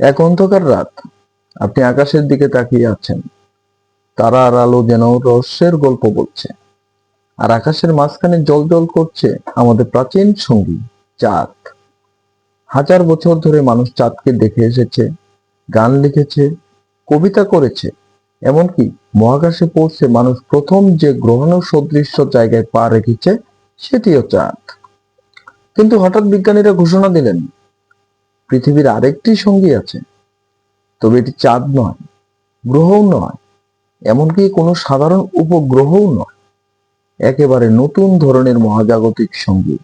এক অন্ধকার রাত। আপনি আকাশের দিকে তাকিয়ে আছেন। তারা আর আলো যেন রহস্যের গল্প বলছে। আর আকাশের মাঝখানে জল জল করছে আমাদের প্রাচীন সঙ্গী, চাঁদ। হাজার বছর ধরে মানুষ চাঁদকে দেখে এসেছে, গান লিখেছে, কবিতা করেছে। এমনকি মহাকাশে পৌঁছে মানুষ প্রথম যে গ্রহণ সদৃশ্য জায়গায় পা রেখেছে, সেটিও চাঁদ। কিন্তু হঠাৎ বিজ্ঞানীরা ঘোষণা দিলেন পৃথিবীর আরেকটি সঙ্গী আছে। তবে এটি চাঁদ নয়, গ্রহও নয়, এমনকি কোনো সাধারণ উপগ্রহও নয়। একেবারে নতুন ধরনের মহাজাগতিক সঙ্গী,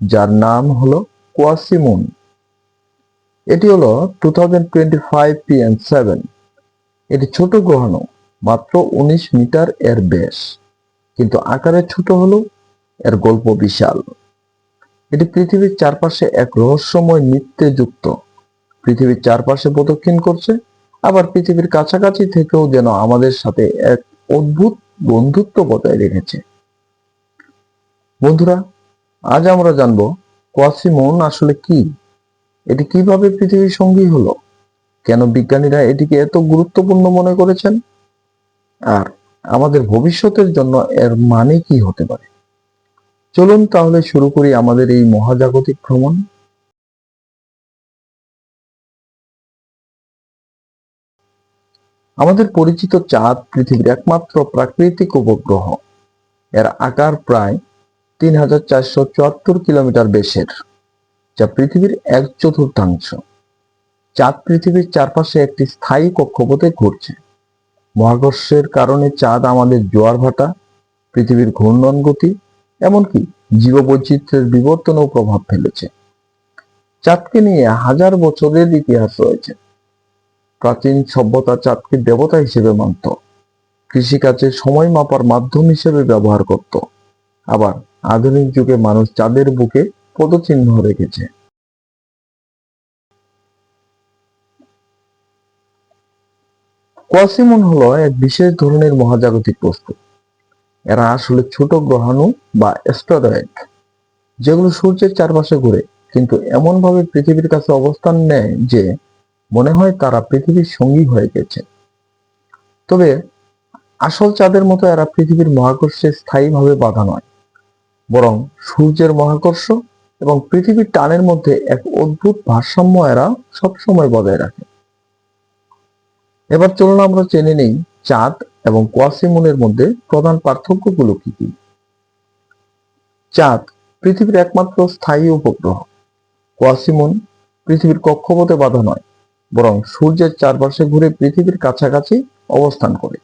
যার নাম হলো কোয়াসিমুন। এটি হলো two thousand twenty five PM seven এটি ছোট গ্রহাণু মাত্র উনিশ মিটার এর ব্যাস কিন্তু আকারে ছোট হলেও এর গল্প বিশাল। এটি পৃথিবীর চারপাশে এক রহস্যময় নৃত্যে যুক্ত। পৃথিবীর চারপাশে প্রদক্ষিণ করছে, আবার পৃথিবীর কাছাকাছি থেকেও যেন আমাদের সাথে এক অদ্ভুত বন্ধুত্ব বজায় রেখেছে। বন্ধুরা, আজ আমরা জানব কোয়াসিমন আসলে কি? এটি কীভাবে পৃথিবীর সঙ্গী হলো? কেন বিজ্ঞানীরা এটিকে এত গুরুত্বপূর্ণ মনে করেছেন? আর আমাদের ভবিষ্যতের জন্য এর মানে কি হতে পারে? চলুন তাহলে শুরু করি আমাদের এই মহাজাগতিক ভ্রমণ। আমাদের পরিচিত চাঁদ পৃথিবীর একমাত্র প্রাকৃতিক উপগ্রহ। এর আকার প্রায় তিন হাজার চারশো চুয়াত্তর কিলোমিটার বেশের, যা পৃথিবীর এক চতুর্থাংশ। চাঁদ পৃথিবীর চারপাশে একটি স্থায়ী কক্ষপথে ঘুরছে। মহাকর্ষের কারণে চাঁদ আমাদের জোয়ার ভাটা, পৃথিবীর ঘূর্ণন গতি এমনকি জীববৈচিত্র্যের বিবর্তনেও প্রভাব ফেলেছে। চাঁদকে নিয়ে হাজার বছরের ইতিহাস রয়েছে। প্রাচীন সভ্যতা চাঁদকে দেবতা হিসেবে মানত। কৃষিকাজে সময় মাপার মাধ্যম হিসেবে ব্যবহার করত। আবার আধুনিক যুগে মানুষ চাঁদের বুকে পদচিহ্ন রেখেছে। কোয়াসিমন হলো এক বিশেষ ধরনের মহাজাগতিক বস্তু। এরা আসলে ছোট গ্রহাণু বা অ্যাস্টেরয়েড যেগুলো সূর্যের চারপাশে ঘুরে। কিন্তু এমনভাবে পৃথিবীর কাছে অবস্থান নেয় যে, মনে হয় তারা পৃথিবীর সঙ্গী হয়ে গেছে। তবে আসল চাঁদের মতো এরা পৃথিবীর মহাকর্ষে স্থায়ীভাবে বাধা নয়, বরং সূর্যের মহাকর্ষ এবং পৃথিবীর টানের মধ্যে এক অদ্ভুত ভারসাম্য এরা সবসময় বজায় রাখে। এবার চলুন আমরা চেনে নেই চাঁদ এবং কোয়াসিমুনের মধ্যে প্রধান পার্থক্যগুলো কি কি? চাঁদ পৃথিবীর একমাত্র স্থায়ী উপগ্রহ। কোয়াসিমুন পৃথিবীর কক্ষপথে বাধা নয়, বরং সূর্যের চারপাশে ঘুরে পৃথিবীর কাছাকাছি অবস্থান করে।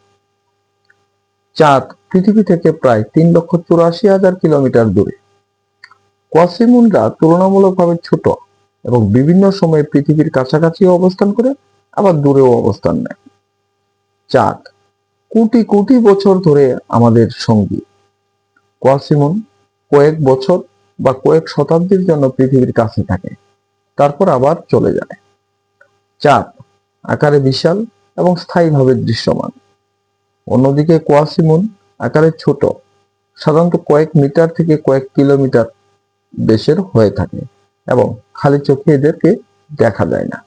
চাঁদ পৃথিবী থেকে প্রায় তিন লক্ষ চুরাশি হাজার কিলোমিটার দূরে। কোয়াসিমুনরা তুলনামূলকভাবে ছোট এবং বিভিন্ন সময়ে পৃথিবীর কাছাকাছি অবস্থান করে, আবার দূরেও অবস্থান নেয়। চাঁদ। কোটি কোটি বছর ধরে আমাদের সঙ্গী। কোয়াসিমন কয়েক বছর বা কয়েক শতাব্দীর জন্য পৃথিবীর কাছে থাকে, তারপর আবার চলে যায়। চাঁদ আকারে বিশাল এবং স্থায়ীভাবে দৃশ্যমান। অন্যদিকে কোয়াসিমন আকারে ছোট, সাধারণত কয়েক মিটার থেকে কয়েক কিলোমিটার দেশের হয়ে থাকে এবং খালি চোখে এদেরকে দেখা যায় না।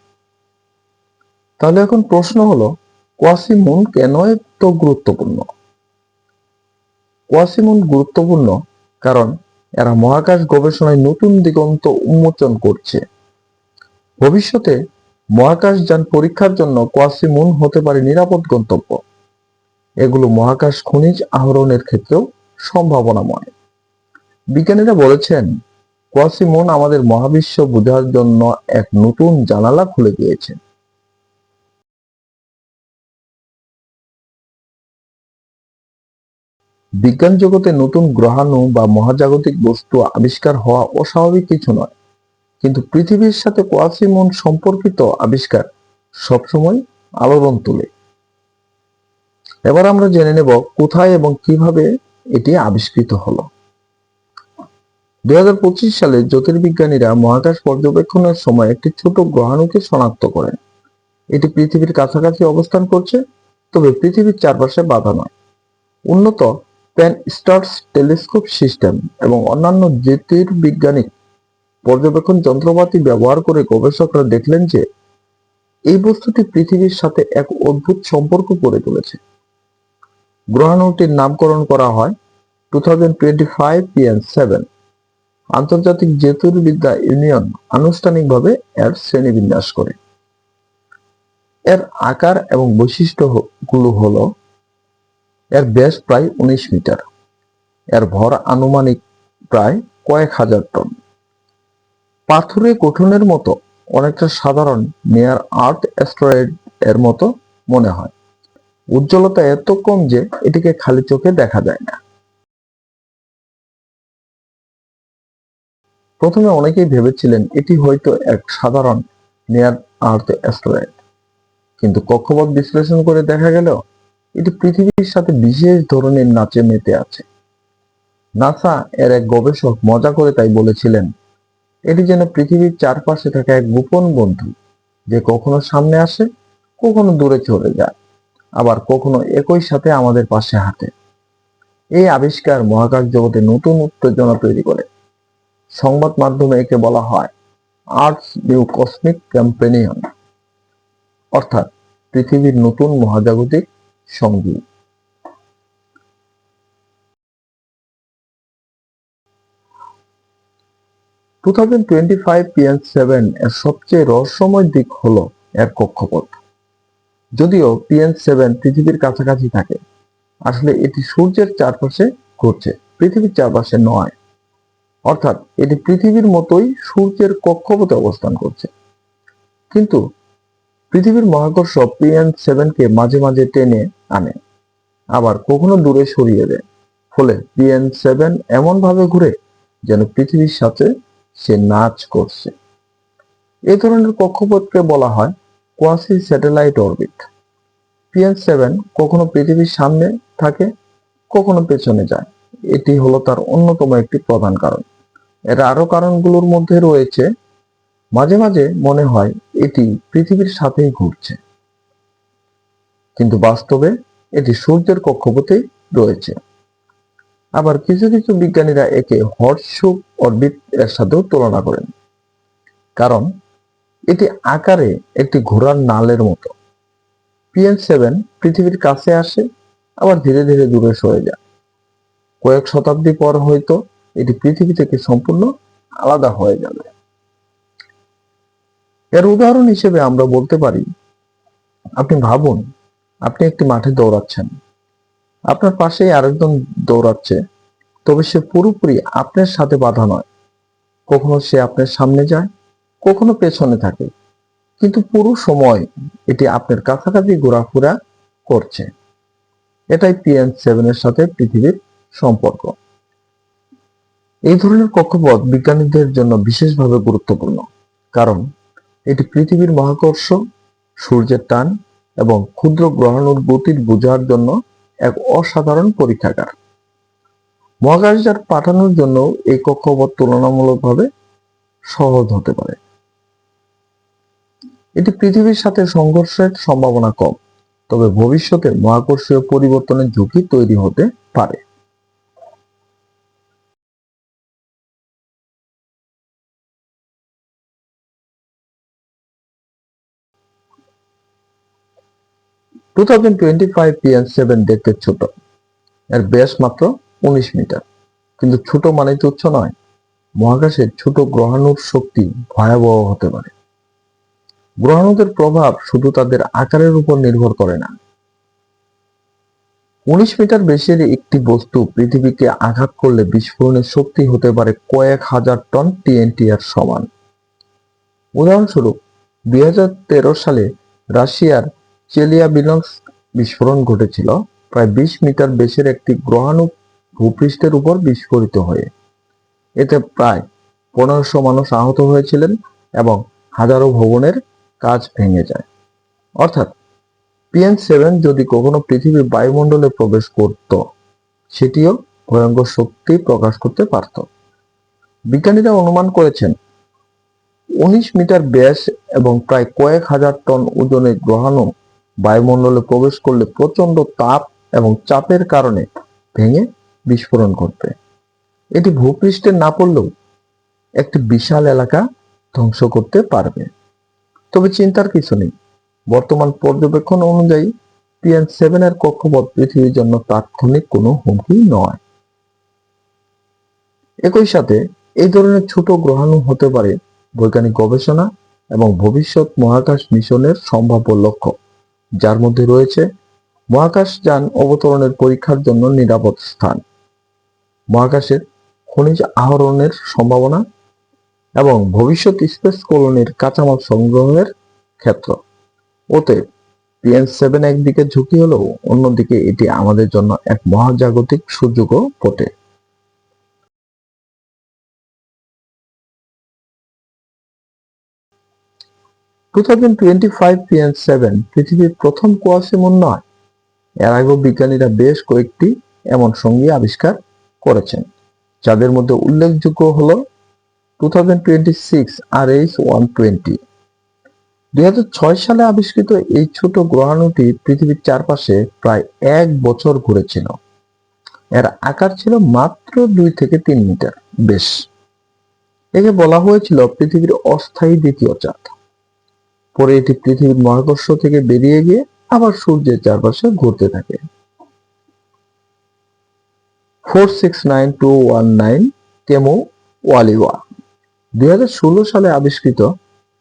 তাহলে এখন প্রশ্ন হলো কোয়াসিমুন কেন এত গুরুত্বপূর্ণ? কোয়াসিমুন গুরুত্বপূর্ণ কারণ এরা মহাকাশ গবেষণায় নতুন দিগন্ত উন্মোচন করছে। ভবিষ্যতে মহাকাশ যান পরীক্ষার জন্য কোয়াসিমুন হতে পারে নিরাপদ গন্তব্য। এগুলো মহাকাশ খনিজ আহরণের ক্ষেত্রেও সম্ভাবনাময়। বিজ্ঞানীরা বলেছেন কোয়াসিমুন আমাদের মহাবিশ্ব বোঝার জন্য এক নতুন জানালা খুলে দিয়েছে। বিজ্ঞান জগতে নতুন গ্রহাণু বা মহাজাগতিক বস্তু আবিষ্কার হওয়া অস্বাভাবিক কিছু নয়। কিন্তু পৃথিবীর সাথে কোয়াসিমন সম্পর্কিত আবিষ্কার সবসময় আলোড়ন তোলে। এবার আমরা জেনে নেব কোথায় এবং কীভাবে এটি আবিষ্কৃত হলো। দু হাজার পঁচিশ সালে জ্যোতির্বিজ্ঞানীরা মহাকাশ পর্যবেক্ষণের সময় একটি ছোট গ্রহাণুকে শনাক্ত করেন। এটি পৃথিবীর কাছাকাছি অবস্থান করছে, তবে পৃথিবীর চারপাশে বাধা নয়। উন্নত প্যান স্টার্স টেলিস্কোপ সিস্টেম এবং অন্যান্য জ্যোতির্বিজ্ঞানিক পর্যবেক্ষণ যন্ত্রপাতি ব্যবহার করে গবেষকরা দেখলেন যে এই বস্তুটি পৃথিবীর সাথে এক অদ্ভুত সম্পর্ক গড়ে তুলেছে। গ্রহাণুটির নামকরণ করা হয় two thousand twenty five PN seven আন্তর্জাতিক জ্যোতির্বিদ্যা ইউনিয়ন আনুষ্ঠানিকভাবে এর শ্রেণীবিন্যাস করে। এর আকার এবং বৈশিষ্ট্যগুলো হলো এর ব্যাস প্রায় উনিশ মিটার। এর ভর আনুমানিক প্রায় কয়েক হাজার টন। পাথুরে গঠনের মতো অনেকটা সাধারণ নিয়ার আর্থ অ্যাস্ট্রয়েড এর মতো মনে হয়। উজ্জ্বলতা এত কম যে এটিকে খালি চোখে দেখা যায় না। প্রথমে অনেকেই ভেবেছিলেন এটি হয়তো এক সাধারণ নিয়ার আর্থ অ্যাস্ট্রয়েড। কিন্তু কক্ষপথ বিশ্লেষণ করে দেখা গেল এটি পৃথিবীর সাথে বিশেষ ধরনের নাচে মেতে আছে। নাসা এর এক গবেষক মজা করে তাই বলেছিলেন, এটি যেন পৃথিবীর চারপাশে থাকা এক গোপন বন্ধু, যে কখনো সামনে আসে, কখনো দূরে চলে যায়, আবার কখনো একই সাথে আমাদের পাশে হাঁটে। এই আবিষ্কার মহাকাশ জগতে নতুন উত্তেজনা তৈরি করে। সংবাদ মাধ্যমে একে বলা হয় আর্টস নিউ কসমিক ক্যাম্পেনিয়ন অর্থাৎ পৃথিবীর নতুন মহাজাগতিক সঙ্গী। Two thousand twenty five PN seven এর সবচেয়ে রহস্যময় দিক হলো এর কক্ষপথ। যদিও পিএন সেভেন পৃথিবীর কাছাকাছি থাকে, আসলে এটি সূর্যের চারপাশে ঘুরছে, পৃথিবীর চারপাশে নয়। অর্থাৎ এটি পৃথিবীর মতোই সূর্যের কক্ষপথে অবস্থান করছে। কিন্তু পৃথিবীর মহাকর্ষ পিএন সেভেনকে মাঝে মাঝে টেনে আনে, আবার কখনো দূরে সরিয়ে দেয়। ফলে পিএন সেভেন এমন ভাবে ঘুরে যেন পৃথিবীর সাথে সে নাচ করছে। এ ধরনের কক্ষপথকে বলা হয় quasi satellite orbit. PN seven কখনো পৃথিবীর সামনে থাকে, কখনো পেছনে যায়। এটি হলো তার অন্যতম একটি প্রধান কারণ। এর আরও কারণগুলোর মধ্যে রয়েছে মাঝে মাঝে মনে হয় এটি পৃথিবীর সাথেই ঘুরছে কিন্তু বাস্তবে এটি সূর্যের কক্ষপথেই রয়েছে। আবার কিছু কিছু বিজ্ঞানীরা একে হর্সশু অরবিট এর সাথেও তুলনা করেন। কারণ এটি আকারে একটি ঘোড়ার নালের মতো। পিএন সেভেন পৃথিবীর কাছে আসে, আবার ধীরে ধীরে দূরে সরে যায়। কয়েক শতাব্দী পর হয়তো এটি পৃথিবী থেকে সম্পূর্ণ আলাদা হয়ে যাবে। এর উদাহরণ হিসেবে আমরা বলতে পারি, আপনি ভাবুন, আপনি একটি মাঠে দৌড়াচ্ছেন। আপনার পাশেই আরেকজন দৌড়াচ্ছে, তবে সে পুরোপুরি আপনার সাথে বাধা নয়। কখনো সে আপনার সামনে যায়, কখনো পেছনে থাকে। কিন্তু পুরো সময় এটি আপনার কাছাকাছি ঘোরাফেরা করছে। এটাই পিএন সেভেন এর সাথে পৃথিবীর সম্পর্ক। এই ধরনের কক্ষপথ বিজ্ঞানীদের জন্য বিশেষভাবে গুরুত্বপূর্ণ, কারণ এটি পৃথিবীর মহাকর্ষ, সূর্যের টান এবং ক্ষুদ্র গ্রহাণুর গতির বোঝার জন্য এক অসাধারণ পরীক্ষাগার। মহাকাশযান পাঠানোর জন্য এই কক্ষপথ তুলনামূলকভাবে সহজ হতে পারে। এটি পৃথিবীর সাথে সংঘর্ষের সম্ভাবনা কম, তবে ভবিষ্যতে মহাকর্ষীয় পরিবর্তনের ঝুঁকি তৈরি হতে পারে। Two thousand twenty five PN seven দেখতে ছোট। এর ব্যাস মাত্র উনিশ মিটার। কিন্তু ছোট মানে তুচ্ছ নয়, মহাকাশের ছোট গ্রহাণুর শক্তি ভয়াবহ হতে পারে। গ্রহাণুদের প্রভাব শুধু তাদের আকারের উপর নির্ভর করে না। উনিশ মিটার বেশের একটি বস্তু পৃথিবীকে আঘাত করলে বিস্ফোরণের শক্তি হতে পারে কয়েক হাজার টন টিএনটি এর সমান। উদাহরণস্বরূপ, দুই হাজার তেরো সালে রাশিয়ার চেলিয়াবিনক্স বিস্ফোরণ ঘটেছিল। প্রায় বিশ মিটার বেশের একটি গ্রহাণু ভূপৃষ্ঠের উপর বিস্ফোরিত হয়ে। এতে প্রায় পনেরোশো মানুষ আহত হয়েছিলেন এবং হাজারো ভবনের কাজ ভেঙে যায়। অর্থাৎ পিএন সেভেন যদি কখনো পৃথিবীর বায়ুমণ্ডলে প্রবেশ করত, সেটিও ভয়ঙ্কর শক্তি প্রকাশ করতে পারত। বিজ্ঞানীরা অনুমান করেছেন, উনিশ মিটার ব্যাস এবং প্রায় কয়েক হাজার টন ওজনের গ্রহাণু বায়ুমণ্ডলে প্রবেশ করলে প্রচণ্ড তাপ এবং চাপের কারণে ভেঙে বিস্ফোরণ ঘটবে। এটি ভূপৃষ্ঠে না পড়লেও একটি বিশাল এলাকা ধ্বংস করতে পারবে। তবে চিন্তার কিছু নেই। বর্তমান পর্যবেক্ষণ অনুযায়ী পিএন সেভেন এর কক্ষপথ পৃথিবীর জন্য তাৎক্ষণিক কোনো হুমকি নয়। একই সাথে এই ধরনের ছোট গ্রহাণু হতে পারে বৈজ্ঞানিক গবেষণা এবং ভবিষ্যৎ মহাকাশ মিশনের সম্ভাব্য লক্ষ্য। যার মধ্যে রয়েছে মহাকাশযান অবতরণের পরীক্ষার জন্য নিরাপদ স্থান। মহাকাশের খনিজ আহরণের সম্ভাবনা এবং ভবিষ্যৎ স্পেস কলোনির কাঁচামাল সংগ্রহের ক্ষেত্র। ওতে পিএন সেভেন একদিকে ঝুঁকি হলেও অন্যদিকে এটি আমাদের জন্য এক মহাজাগতিক সুযোগও বটে। পৃথিবীর প্রথম কোয়াসিমন নয়। এর আগেও বিজ্ঞানীরা বেশ কয়েকটি এমন সঙ্গী আবিষ্কার করেছেন, যাদের মধ্যে উল্লেখযোগ্য হল two thousand twenty six R H সালে আবিষ্কৃত এই ছোট গ্রহাণুটি পৃথিবীর চারপাশে প্রায় এক বছর ঘুরেছিল। এর আকার ছিল মাত্র দুই থেকে তিন মিটার, বেশ। একে বলা হয়েছিল পৃথিবীর অস্থায়ী দ্বিতীয় চাঁদ। পরে এটি পৃথিবীর মহাকর্ষ থেকে বেরিয়ে গিয়ে আবার সূর্যের চারপাশে ঘুরতে থাকে। Four six nine two one nine Kamooalewa. দুই সালে আবিষ্কৃত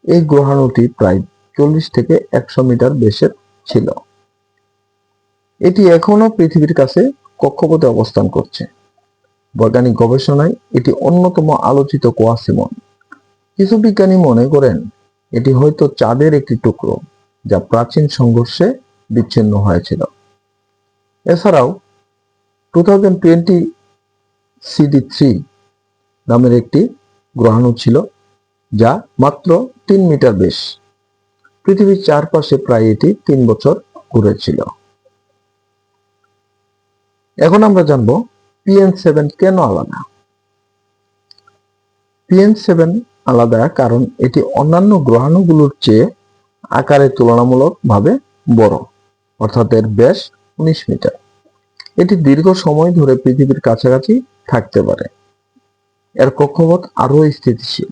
এই গ্রহাণুটি প্রায় চল্লিশ থেকে একশো মিটার বেশের ছিল। এটি এখনও পৃথিবীর কাছে কক্ষপথে অবস্থান করছে। বৈজ্ঞানিক গবেষণায় এটি অন্যতম আলোচিত কোয়াসিমন। কিছু বিজ্ঞানী মনে করেন এটি হয়তো চাঁদের একটি টুকরো যা প্রাচীন সংঘর্ষে বিচ্ছিন্ন হয়েছিল। এছাড়াও two thousand twenty CD three নামের একটি গ্রহাণু ছিল যা মাত্র তিন মিটার বেশ। পৃথিবীর চারপাশে প্রায় এটি তিন বছর ঘুরেছিল। এখন আমরা জানব পিএন সেভেন কেন আলাদা? পিএন সেভেন আলাদা, কারণ এটি অন্যান্য গ্রহাণুগুলোর চেয়ে আকারে তুলনামূলকভাবে বড়, অর্থাৎ এর ব্যাস উনিশ মিটার। এটি দীর্ঘ সময় ধরে পৃথিবীর কাছাকাছি থাকতে পারে। এর কক্ষপথ আরও স্থিতিশীল,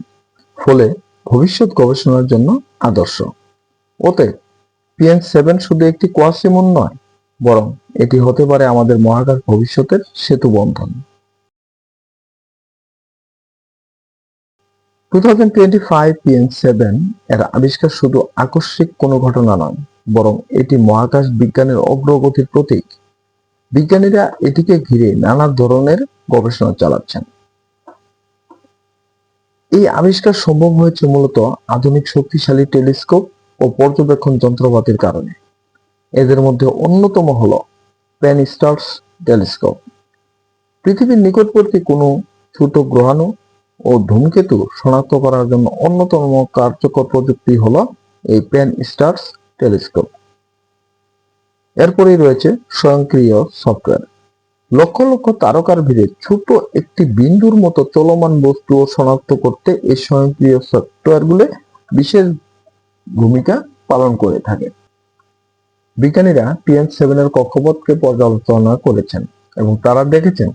ফলে ভবিষ্যৎ গবেষণার জন্য আদর্শ। ওতে পিএন সেভেন শুধু একটি কোয়াসিমন নয়, বরং এটি হতে পারে আমাদের মহাকাশ ভবিষ্যতের সেতু বন্ধন two thousand twenty five PN seven এর আবিষ্কার শুধু আকস্মিক কোনো ঘটনা নয়, বরং এটি মহাকাশ বিজ্ঞানের অগ্রগতির প্রতীক। বিজ্ঞানীরা এটিকে ঘিরে নানা ধরনের গবেষণা চালাচ্ছেন। এই আবিষ্কার সম্ভব হয়েছে মূলত আধুনিক শক্তিশালী টেলিস্কোপ ও পর্যবেক্ষণ যন্ত্রপাতির কারণে। এদের মধ্যে অন্যতম হল প্যান স্টার্স টেলিস্কোপ। পৃথিবীর নিকটবর্তী কোনো ছোট গ্রহাণু ও ধূমকেতু শনাক্ত করার জন্য অন্যতম কার্যকর প্রযুক্তি হল এই প্যান স্টার্স টেলিস্কোপ। এরপরেই রয়েছে স্বয়ংক্রিয় সফটওয়্যার। লক্ষ লক্ষ তারকার ভিড়ে ছোট একটি বিন্দুর মতো চলমান বস্তু শনাক্ত করতে এই স্বয়ংক্রিয় সফটওয়্যারগুলো বিশেষ ভূমিকা পালন করে থাকে। বিজ্ঞানীরা পিএন সেভেন এর কক্ষপথকে পর্যালোচনা করেছেন এবং তারা দেখেছেন,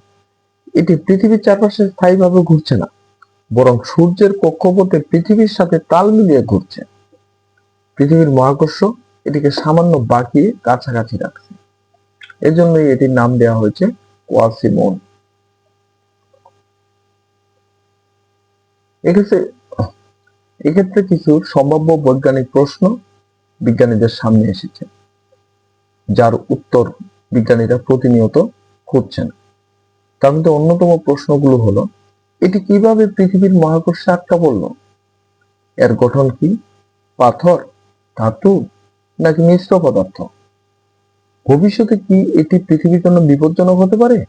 এটি পৃথিবীর চারপাশে স্থায়ীভাবে ঘুরছে না। বরং সূর্যের কক্ষপথে পৃথিবীর সাথে তাল মিলিয়ে ঘুরছে। পৃথিবীর মহাকর্ষ এটিকে সামান্য বাঁকিয়ে কাছাকাছি রাখছে। এজন্যই এটির নাম দেওয়া হয়েছে কোয়াসিমন। এক্ষেত্রে এক্ষেত্রে কিছু সম্ভাব্য বৈজ্ঞানিক প্রশ্ন বিজ্ঞানীদের সামনে এসেছে, যার উত্তর বিজ্ঞানীরা প্রতিনিয়ত খুঁজছেন। তার মধ্যে অন্যতম প্রশ্নগুলো হলো এটি কীভাবে পৃথিবীর মহাকর্ষে আটকা পড়ল এর গঠন কি? পাথর, ধাতু, নাকি মিশ্র পদার্থ? ভবিষ্যতে কি এটি পৃথিবীর জন্য বিপজ্জনক হতে পারে?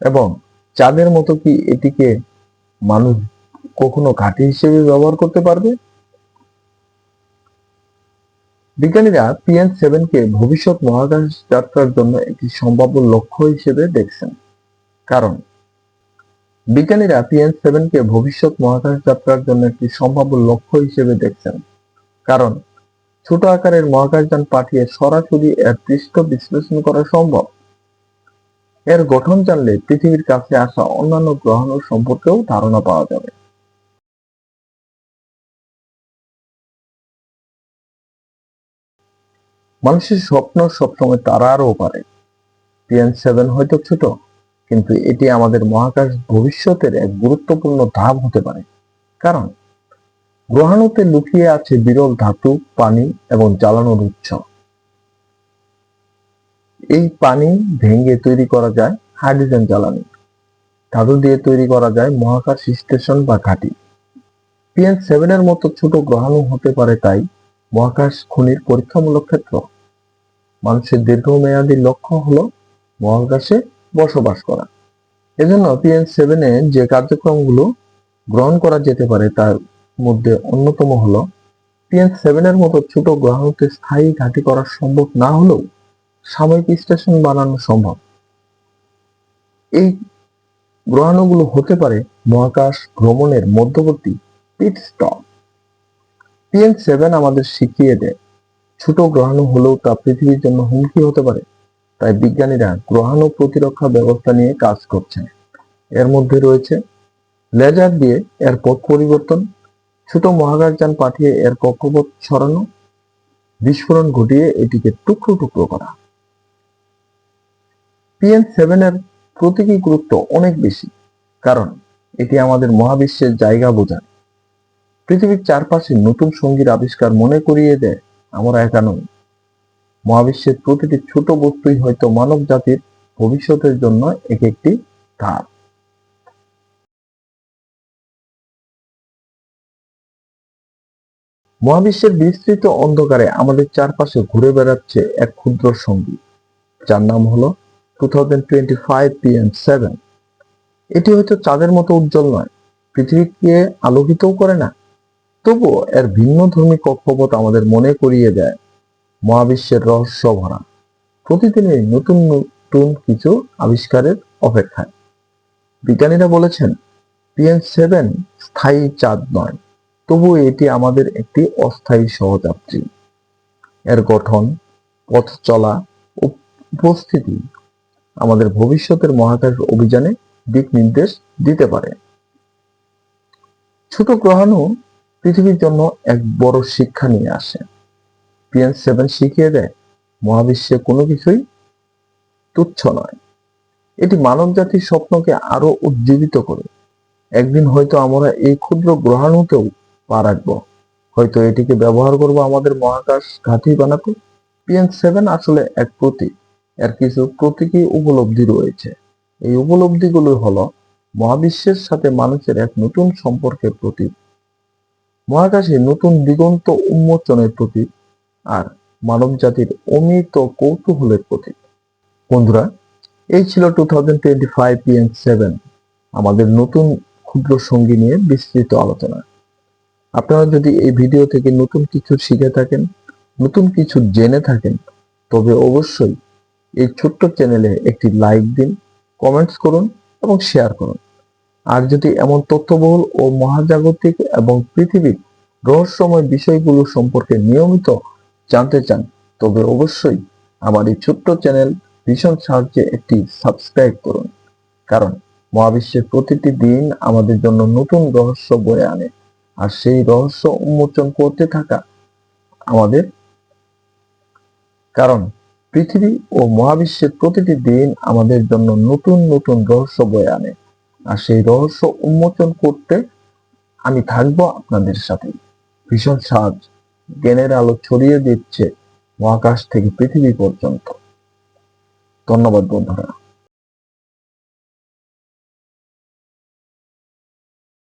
এবং চাঁদের মতো কি এটিকে মানুষ কখনো ঘাঁটি হিসেবে ব্যবহার করতে পারবে? বিজ্ঞানীরা পিএন সেভেন কে ভবিষ্যৎ মহাকাশ যাত্রার জন্য একটি সম্ভাব্য লক্ষ্য হিসেবে দেখছেন। কারণ বিজ্ঞানীরা পিএন সেভেন কে ভবিষ্যৎ মহাকাশ যাত্রার জন্য একটি সম্ভাব্য লক্ষ্য হিসেবে দেখছেন। কারণ, ছোট আকারের মহাকাশযান পাঠিয়ে সরাসরি এর পৃষ্ঠ বিশ্লেষণ করা সম্ভব। এর গঠন জানলে পৃথিবীর কাছে আসা অন্যান্য গ্রহাণু সম্পর্কেও ধারণা পাওয়া যাবে। মানুষের স্বপ্ন সবসময় তারারও পারে পিএন সেভেন হয়তো ছোট। কিন্তু এটি আমাদের মহাকাশ ভবিষ্যতের এক গুরুত্বপূর্ণ ধাপ হতে পারে। কারণ, গ্রহাণুতে লুকিয়ে আছে বিরল ধাতু, পানি এবং জ্বালানোর উৎস। এই পানি ভেঙে তৈরি করা যায় হাইড্রোজেন জ্বালানি। ধাতু দিয়ে তৈরি করা যায় মহাকাশ স্টেশন বা ঘাঁটি। পিএন সেভেন এর মতো ছোট গ্রহাণু হতে পারে তাই মহাকাশ খনির পরীক্ষামূলক ক্ষেত্র। মানুষের দীর্ঘমেয়াদী লক্ষ্য হলো মহাকাশে বসবাস করা। এজন্য পিএন সেভেনে যে কার্যক্রমগুলো গ্রহণ করা যেতে পারে তার মধ্যে অন্যতম হলো পিএন সেভেন এর মতো ছোট গ্রহাণুতে স্থায়ী ঘাঁটি করা সম্ভব না হলেও সাময়িক স্টেশন বানানো সম্ভব। এই গ্রহাণুগুলো হতে পারে মহাকাশ ভ্রমণের মধ্যবর্তী পিট স্টপ পিএন সেভেন আমাদের শিখিয়ে দেয়, ছোট গ্রহাণু হলেও তা পৃথিবীর জন্য হুমকি হতে পারে। তাই বিজ্ঞানীরা গ্রহাণু প্রতিরক্ষা ব্যবস্থা নিয়ে কাজ করছেন। এর মধ্যে রয়েছে লেজার দিয়ে এর পথ পরিবর্তন, ছোট মহাকাশযান পাঠিয়ে এর কক্ষপথ সরানো, বিস্ফোরণ ঘটিয়ে এটিকে টুকরো টুকরো করা। পিএন সেভেন এর প্রতীকী গুরুত্ব অনেক বেশি, কারণ এটি আমাদের মহাবিশ্বের জায়গা বোঝায়। পৃথিবীর চারপাশে নতুন সঙ্গীর আবিষ্কার মনে করিয়ে দেয় আমরা একা নই। মহাবিশ্বের প্রতিটি ছোট বস্তুই হয়তো মানব জাতির ভবিষ্যতের জন্য এক একটি ধাপ মহাবিশ্বের বিস্তৃত অন্ধকারে আমাদের চারপাশে ঘুরে বেড়াচ্ছে এক ক্ষুদ্র সঙ্গী, যার নাম হলো two thousand twenty five seven এটি হয়তো চাঁদের মতো উজ্জ্বল নয়, পৃথিবীকে আলোকিতও করে না, তবুও এর ভিন্ন ধর্মী কক্ষপথ আমাদের মনে করিয়ে দেয়। মহাবিশ্বের রহস্য ভরা। প্রতিদিনই নতুন নতুন কিছু আবিষ্কারের অপেক্ষায়। বিজ্ঞানীরা বলেছেন, পিএন সেভেন স্থায়ী চাঁদ নয়, তবু এটি আমাদের একটি অস্থায়ী সহযাত্রী। এর গঠন, পথ চলা উপস্থিতি আমাদের ভবিষ্যতের মহাকাশ অভিযানে দিক নির্দেশ দিতে পারে। ছোট গ্রহাণু পৃথিবীর জন্য এক বড় শিক্ষা নিয়ে আসে। পিএন সেভেন শিখিয়ে দেয়, মহাবিশ্বে কোনো কিছুই তুচ্ছ নয়। এটি মানব জাতির স্বপ্নকে আরও উজ্জীবিত করে। একদিন হয়তো আমরা এই ক্ষুদ্র গ্রহাণুতেও পা রাখব। হয়তো এটিকে ব্যবহার করব আমাদের মহাকাশ ঘাঁটি বানাতে। পিএন সেভেন আসলে এক প্রতীক। এর কিছু প্রতীকী উপলব্ধি রয়েছে। এই উপলব্ধিগুলো হলো মহাবিশ্বের সাথে মানুষের এক নতুন সম্পর্কের প্রতীক। মহাকাশে নতুন দিগন্ত উন্মোচনের প্রতীক আর মানব জাতির অমিত কৌতূহলের প্রতীক। বন্ধুরা, এই ছিল two thousand twenty five seven আমাদের নতুন ক্ষুদ্র সঙ্গী নিয়ে বিস্তৃত আলোচনা। আপনারা যদি এই ভিডিও থেকে নতুন কিছু শিখে থাকেন, নতুন কিছু জেনে থাকেন, তবে অবশ্যই এই ছোট্ট চ্যানেলে একটি লাইক দিন কমেন্টস করুন এবং শেয়ার করুন। আর যদি এমন তথ্যবহুল ও মহাজাগতিক এবং পৃথিবীর রহস্যময় বিষয়গুলো সম্পর্কে নিয়মিত জানতে চান, তবে অবশ্যই আমার এই ছোট্ট চ্যানেল ভীষণ সাহায্যে একটি সাবস্ক্রাইব করুন, কারণ মহাবিশ্বের প্রতিটি দিন আমাদের জন্য নতুন রহস্য বয়ে আনে, আর সেই রহস্য উন্মোচন করতে থাকা আমাদের। কারণ পৃথিবী ও মহাবিশ্বের প্রতিটি দিন আমাদের জন্য নতুন নতুন রহস্য বয়ে আনে, আর সেই রহস্য উন্মোচন করতে আমি থাকব আপনাদের সাথে। ভীষণ সাহায্য। জ্ঞানের আলো ছড়িয়ে দিচ্ছে মহাকাশ থেকে পৃথিবী পর্যন্ত। ধন্যবাদ বন্ধুরা।